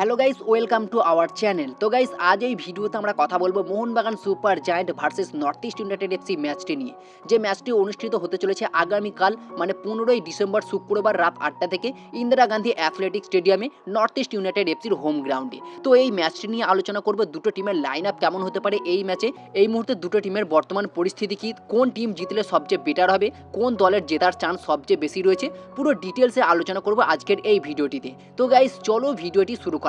Hello guys welcome to our channel তো guys আজ এই ভিডিওতে আমরা কথা বলব Mohun Bagan super giant versus north east united FC ম্যাচটি নিয়ে। যে ম্যাচটি অনুষ্ঠিত হতে চলেছে আগামীকাল মানে পনেরোই ডিসেম্বর শুক্রবার রাত আটটা থেকে ইন্দিরা গান্ধী অ্যাথলেটিক স্টেডিয়ামে নর্থ ইস্ট ইউনাইটেড এফসির হোম গ্রাউন্ডে। তো এই ম্যাচটি নিয়ে আলোচনা করব, দুটো টিমের লাইন আপ কেমন হতে পারে এই ম্যাচে। এই মুহূর্তে দুটো টিমের বর্তমান পরিস্থিতি কি, কোন টিম জিতলে সবচেয়ে বেটার হবে, কোন দলের জেতার চান্স সবচেয়ে বেশি রয়েছে, পুরো ডিটেলসে আলোচনা করব আজকের এই ভিডিওটিতে। তো গাইস চলো ভিডিওটি শুরু করা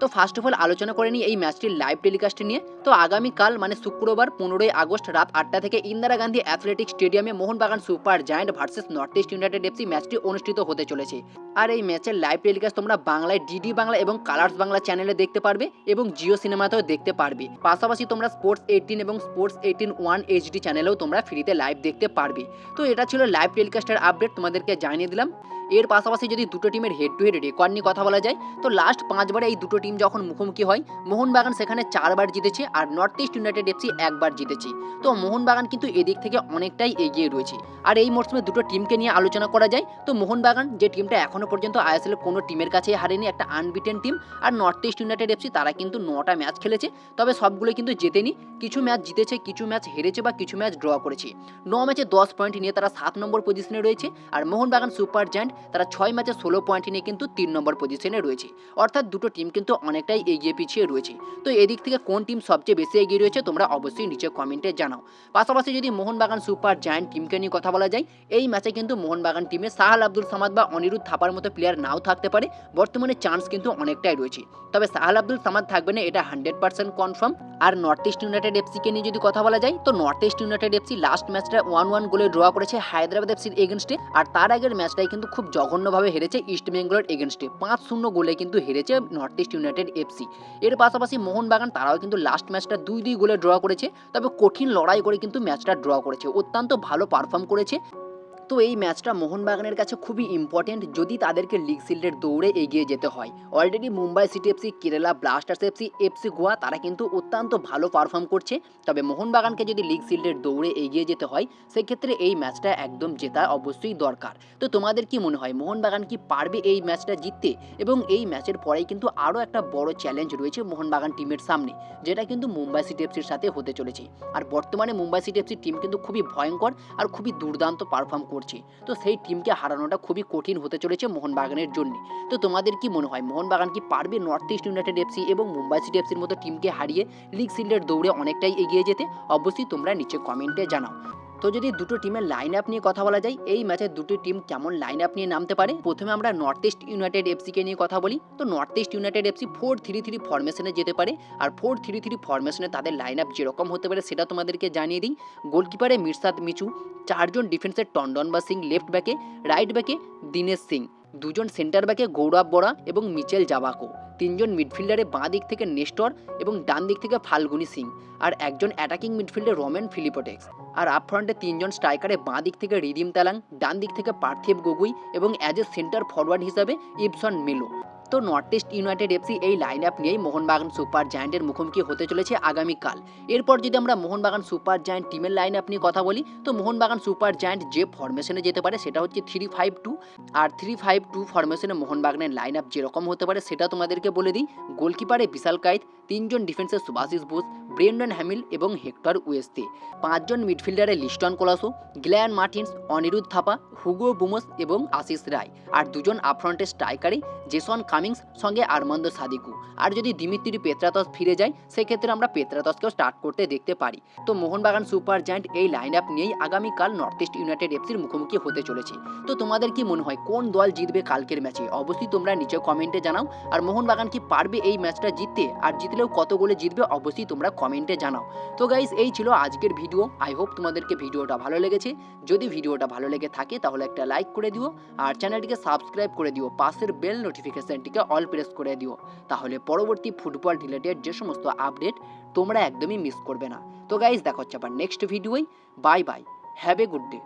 তো ফার্স্ট অফ অল আলোচনা করে নিই এই ম্যাচটির লাইভ টেলিকাস্ট নিয়ে। তো আগামীকাল মানে শুক্রবার পনেরোই আগস্ট রাত আটটা থেকে ইন্দিরা গান্ধী অ্যাথলেটিক স্টেডিয়ামে Mohun Bagan super giant versus north east united FC ম্যাচটি অনুষ্ঠিত হতে চলেছে। আর এই ম্যাচের লাইভ টেলিকাস্ট তোমরা বাংলায় ডিডি বাংলা এবং কালার্স বাংলা চ্যানেলে দেখতে পারবে এবং জিও সিনেমাতেও দেখতে পারবে। পাশাপাশি তোমরা স্পোর্টস এইটিন এবং স্পোর্টস এইটিন ওয়ান এইচডি চ্যানেলেও তোমরা ফ্রিতে লাইভ দেখতে পারবে। তো এটা ছিল লাইভ টেলিকাস্টের আপডেট তোমাদেরকে জানিয়ে দিলাম। এর পাশাপাশি যদি দুটো টিমের হেড টু হেড রেকর্ড নিয়ে কথা বলা যায়, তো লাস্ট পাঁচবারে এই দুটো টিম যখন মুখোমুখি হয়, মোহনবাগান সেখানে চারবার জিতেছে আর নর্থ ইস্ট ইউনাইটেড এফসি একবার জিতেছে। তো মোহনবাগান কিন্তু এদিক থেকে অনেকটাই এগিয়ে রয়েছে। আর এই মরশুমে দুটো টিমকে নিয়ে আলোচনা করা যায়, তো মোহনবাগান যে টিমটা এখনও পর্যন্ত আইএসএল কোনো টিমের কাছে হারেনি, একটা আনবিটেন টিম আর নর্থ ইস্ট ইউনাইটেড এফসি তারা কিন্তু নটা ম্যাচ খেলেছে, তবে সবগুলো কিন্তু জেতেনি। কিছু ম্যাচ জিতেছে, কিছু ম্যাচ হেরেছে বা কিছু ম্যাচ ড্র করেছে। ন ম্যাচে দশ পয়েন্ট নিয়ে তারা সাত নম্বর পজিশনে রয়েছে, আর মোহনবাগান সুপার জায়ান্ট তারা ছয় ম্যাচে ষোলো পয়েন্ট নিয়ে কিন্তু তিন নম্বর পজিশনে রয়েছে। অর্থাৎ দুটো টিম কিন্তু অনেকটাই এগিয়ে পিছিয়ে রয়েছে। তো এদিক থেকে কোন টিম সবচেয়ে বেশি এগিয়ে রয়েছে তোমরা অবশ্যই নিচে কমেন্টে জানাও। পাশাপাশি যদি মোহনবাগান সুপার জায়ান্ট টিমকে নিয়ে কথা বলা যায়, এই ম্যাচে কিন্তু মোহনবাগান টিমে সাহাল আব্দুল সামাদ বা অনিরুদ্ধ থাপার মতো প্লেয়ার নাও থাকতে পারে। বর্তমানে চান্স কিন্তু অনেকটাই রয়েছে। তবে সাহাল আব্দুল সামাদ থাকবে না, এটা হান্ড্রেড পার্সেন্ট কনফার্ম আর নর্থ ইস্ট ইউনাইটেড এফসিকে নিয়ে যদি কথা বলা যায়, তো north east united FC last ম্যাচটা ওয়ান ওয়ান গোলে ড্র করেছে হায়দ্রাবাদ এফসির এগেনস্টে আর তার আগের ম্যাচটাই কিন্তু খুব জঘন্যভাবে হেরেছে ইস্ট বেঙ্গলের এগেনস্টে পাঁচ শূন্য গোলে কিন্তু হেরেছে নর্থ ইস্ট ইউনাইটেড এফসি। এর পাশাপাশি মোহনবাগান তারাও কিন্তু লাস্ট ম্যাচটা দুই দুই গোলে ড্র করেছে, তবে কঠিন লড়াই করে কিন্তু ম্যাচটা ড্র করেছে। অত্যন্ত ভালো পারফর্ম করেছে। তো এই ম্যাচটা মোহনবাগানের কাছে খুবই ইম্পর্টেন্ট যদি তাদেরকে লিগ সিল্ডের দৌড়ে এগিয়ে যেতে হয়। Already Mumbai city FC Kerala blasters FC FC Goa তারা কিন্তু অত্যন্ত ভালো পারফর্ম করছে। তবে মোহনবাগানকে যদি লিগ সিল্ডের দৌড়ে এগিয়ে যেতে হয়, সেক্ষেত্রে এই ম্যাচটা একদম জেতা অবশ্যই দরকার। তো তোমাদের কি মনে হয়, মোহনবাগান কি পারবে এই ম্যাচটা জিততে? এবং এই ম্যাচের পরেই কিন্তু আরও একটা বড় চ্যালেঞ্জ রয়েছে মোহনবাগান টিমের সামনে, যেটা কিন্তু মুম্বাই সিটি এফসির সাথে হতে চলেছে। আর বর্তমানে মুম্বাই সিটি এফসির টিম কিন্তু খুবই ভয়ঙ্কর আর খুবই দুর্দান্ত পারফর্ম করছে। তো সেই টিমকে হারানোটা খুবই কঠিন হতে চলেছে মোহনবাগানের জন্য। তো তোমাদের কি মনে হয়, মোহনবাগান কি পারবে নর্থ ইস্ট ইউনাইটেড এফসি এবং মুম্বাই সিটি এফসির মতো টিমকে হারিয়ে লিগ সিল্ডের দৌড়ে অনেকটাই এগিয়ে যেতে? অবশ্যই তোমরা নিচে কমেন্টে জানাও। তো যদি দুটো টিমের লাইন আপ নিয়ে কথা বলা যায়, এই ম্যাচে দুটি টিম কেমন লাইন আপ নিয়ে নামতে পারে? প্রথমে আমরা নর্থ ইস্ট ইউনাইটেড এফসিকে নিয়ে কথা বলি। তো north east united FC four three three ফরমেশনে যেতে পারে। আর ফোর থ্রি থ্রি ফরমেশনে তাদের লাইন আপ যেরকম হতে পারে সেটা তোমাদেরকে জানিয়ে দিই। গোলকিপারে মির্সাদ মিচু, চারজন ডিফেন্সের টন্ডন বা সিং লেফট ব্যাকে রাইট ব্যাকে দীনেশ সিং, দুজন সেন্টার ব্যাকে গৌরব বরা এবং মিচেল জাবাকো। তিনজন মিডফিল্ডারে বাঁ দিক থেকে নেস্টর এবং ডান দিক থেকে ফাল্গুনি সিং আর একজন অ্যাটাকিং মিডফিল্ডে রোমেন ফিলিপোটেক্স। আর আপ ফ্রন্টে তিনজন স্ট্রাইকারে বাঁ দিক থেকে রিদিম তালাং ডান দিক থেকে পার্থিব গগুই এবং অ্যাজ এ সেন্টার ফরওয়ার্ড হিসাবে ইবসন মেলো। তো নর্থ ইস্ট ইউনাইটেড এফসি এই লাইন আপ নিয়েই মোহনবাগান সুপার জায়ান্টের মুখোমুখি হতে চলেছে আগামীকাল। এরপর যদি আমরা মোহনবাগান সুপার জায়ান্ট টিমের লাইন আপ নিয়ে কথা বলি, তো মোহনবাগান সুপার জায়ান্ট যে ফরমেশনে যেতে পারে সেটা হচ্ছে থ্রি ফাইভ টু আর থ্রি ফাইভ টু ফরমেশনে মোহনবাগানের লাইন আপ যেরকম হতে পারে সেটা তোমাদেরকে বলে দিই। গোলকিপারে বিশাল কাইত, তিনজন ডিফেন্সের সুভাশিস বোস, ব্রেন্ডন হ্যামিল এবং হেক্টর ওয়েস্তে। পাঁচজন মিডফিল্ডারে লিস্টন কোলাসো, গ্ল্যান মার্টিন্স, অনিরুদ্ধ থাপা, হুগো বুমস এবং আশিস রায়। আর দুজন আপফ্রন্টে স্ট্রাইকারে জেসন কামিংস সঙ্গে আরমান্দ সাদিকু। আর যদি দিমিত্রি পেত্রাতস ফিরে যায়, সেক্ষেত্রে আমরা পেত্রাতসকেও স্টার্ট করতে দেখতে পারি। তো মোহনবাগান সুপার জায়ান্ট এই লাইন আপ নিয়েই আগামীকাল নর্থ ইস্ট ইউনাইটেড এফসির মুখোমুখি হতে চলেছে। তো তোমাদের কি মনে হয়, কোন দল জিতবে কালকের ম্যাচে অবশ্যই তোমরা নিচে কমেন্টে জানাও। আর মোহনবাগান কি পারবে এই ম্যাচটা জিততে? আর জিতলেও কত গোলে জিতবে, অবশ্যই তোমরা কমেন্টে জানাও। তো গাইস এই ছিল আজকের ভিডিও আই হোপ তোমাদেরকে ভিডিওটা ভালো লেগেছে। যদি ভিডিওটা ভালো লেগে থাকে, তাহলে একটা লাইক করে দিও। আর চ্যানেলটিকে সাবস্ক্রাইব করে দিও। পাশের বেল নোটিফিকেশনটিকে অল প্রেস করে দিও। তাহলে পরবর্তী ফুটবল রিলেটেড যে সমস্ত আপডেট তোমরা একদমই মিস করবে না। তো গাইজ দেখা হচ্ছে আবার নেক্সট ভিডিওই bye bye have a good day